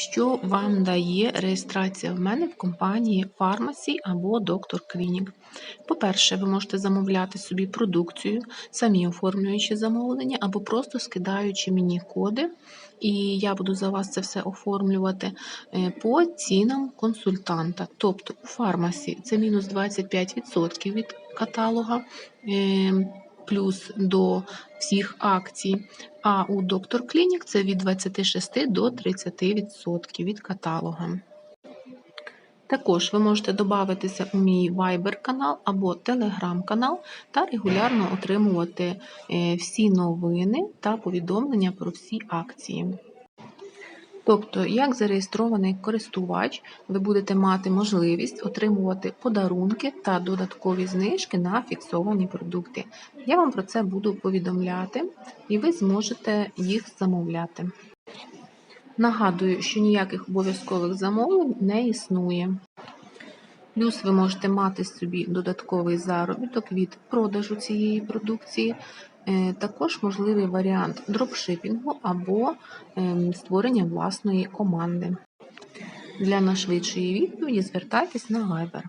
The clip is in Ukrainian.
Що вам дає реєстрація в мене в компанії Pharmacy або Dr. Clinic? По-перше, ви можете замовляти собі продукцію, самі оформлюючи замовлення, або просто скидаючи мені коди, і я буду за вас це все оформлювати е, по цінам консультанта. Тобто у фармасі це мінус 25% від каталога. Плюс до всіх акцій, а у Доктор Клінік це від 26 до 30% від каталога. Також ви можете додатися у мій Viber канал або Telegram канал та регулярно отримувати е, всі новини та повідомлення про всі акції. Тобто, як зареєстрований користувач, ви будете мати можливість отримувати подарунки та додаткові знижки на фіксовані продукти. Я вам про це буду повідомляти, і ви зможете їх замовляти. Нагадую, що ніяких обов'язкових замовлень не існує. Плюс ви можете мати собі додатковий заробіток від продажу цієї продукції. Е, Також можливий варіант дропшипінгу або ем, створення власної команди. Для нашвидшої відповіді звертайтесь на Viber.